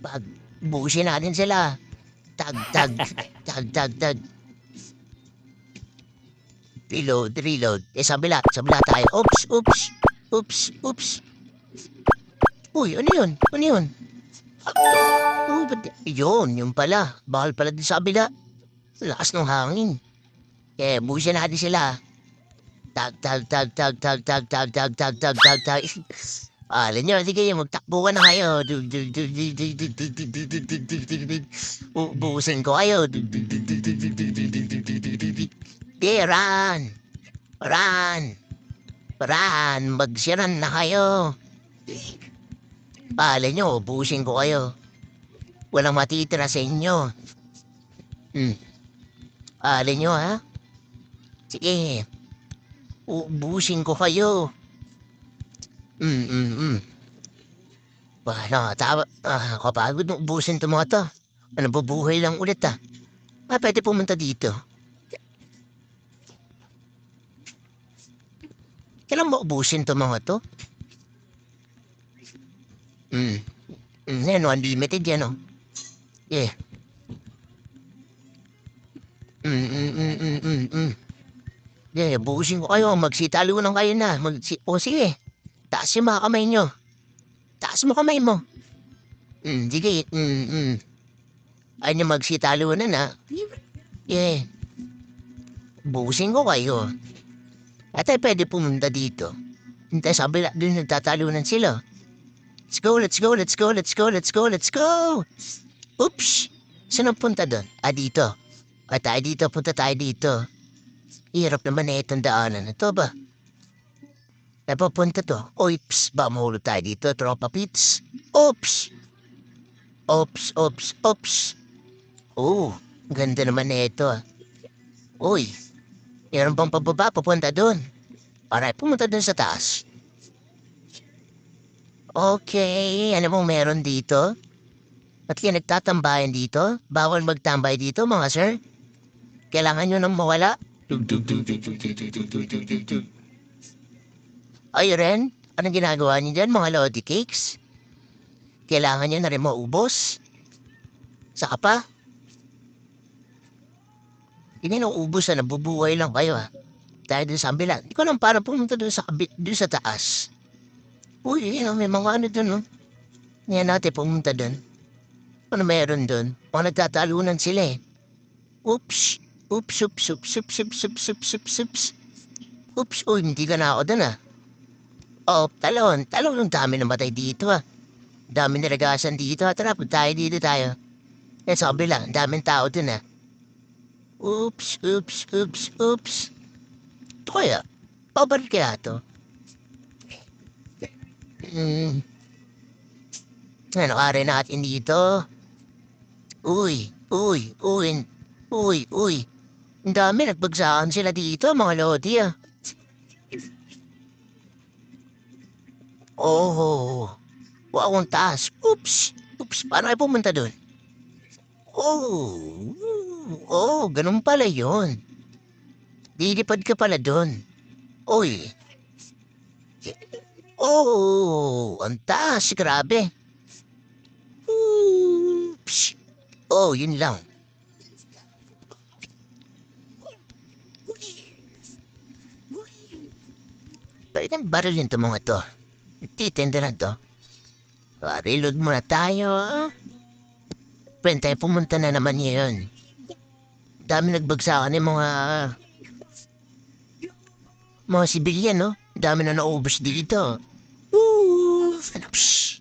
Pag buusin natin sila. Tag, tag, tag, tag, tag. Reload, reload. Eh, sa bila, sa bila tayo. Oops, oops, oops, oops. Uy, ano yun? Ano yun? Uy, ba't, yun, yun pala. Bawal pala din sa kabila. Lakas ng hangin. Kaya buusin natin sila. Tag, tag, tag, tag, tag, tag, tag, tag, tag, tag, tag, tag. Alin nyo, sige, magtakbo ka na kayo. Ubusin ko kayo. Sige, run. Run. Run. Magsiran na kayo. Alin nyo, ubusin ko kayo. Walang matitira sa inyo. Hmm. Alin nyo, ha? Sige. Ubusin ko kayo. Mm, mm, mm. Wala, tama. Ah, kapagod nung ubusin to mga to. Ano, bubuhay lang ulit ah. Ah, pwede pumunta dito. Kailan mo ubusin to mga to? Mm. Mm, yan, oh, unlimited yan, oh. Yeah. Mm, mm, mm, mm, mm, mm. Yeah, buusin ko kayo. Magsitalunan kayo na. Magsi o sige. Taas yung mga kamay nyo. Taas mo kamay mo. Mm, sige. Mm, mm. Ay niyo magsitalunan na. Yeah. Buusin ko kayo. At ay pwede pumunta dito. Hintay sabi na doon nagtatalunan sila. Let's go, let's go, let's go, let's go, let's go, let's go. Oops. Saan punta doon? Ah, dito. At tayo dito, punta tayo dito. Hirap naman na itong daanan na to ba? Napapunta to. Oy, ps, ba mahulog tayo dito, tropa pits? Oops! Oops, oops, oops. Oh, ganda naman na ito. ah. Uy, meron bang pababa papunta doon? Alright, pumunta doon sa taas. Okay, ano mong meron dito? Ba't kayo nagtatambayan dito? Bawal magtambay dito, mga sir. Kailangan nyo nang mawala. Ay, Ren, anong ginagawa niyo dyan, mga Lodi Cakes? Kailangan niyo na rin maubos? Saka pa? Hindi na ubos na nabubuhay lang kayo, ha? Tayo dun sa ambila. Hindi ko lang para pumunta dun sa, kabit, dun sa taas. Uy, yun, oh, may mga ano dun, oh. Ngayon natin pumunta dun. Ano meron dun? Mga nagtatalunan sila, eh. Oops! Oops, oops, oops, oops, oops, oops, oops, oops, oops. Oops, uy, hindi ka na ako dun, ah. Oh, talon. Talon ang dami namatay dito, ah. Dami nilagasan dito. ah. Tara, tayo dito tayo. Eh, sa kabila, daming tao dun, ah. Oops, oops, oops, oops. Ito kaya, pabarit kaya to? Hmm. Ano kare natin dito? Uy, uy, uy, uy, uy. Ang dami, nagbagsakan sila dito, mga lodi, ah. Oh, wow, ang taas. Oops, oops, paano kayo pumunta doon? Oh, oh, ganun pala yun. Lilipad ka pala doon. Uy. Oh, ang taas, grabe. Oops. Oh, yun lang. Pwede ang baril yun to mga to. Titenda na to. Ah, reload muna tayo. Pwede tayo pumunta na naman yun. Dami nagbagsakan ng mga... Mga sibilyan, no? Dami na naubos dito. Ano, psh.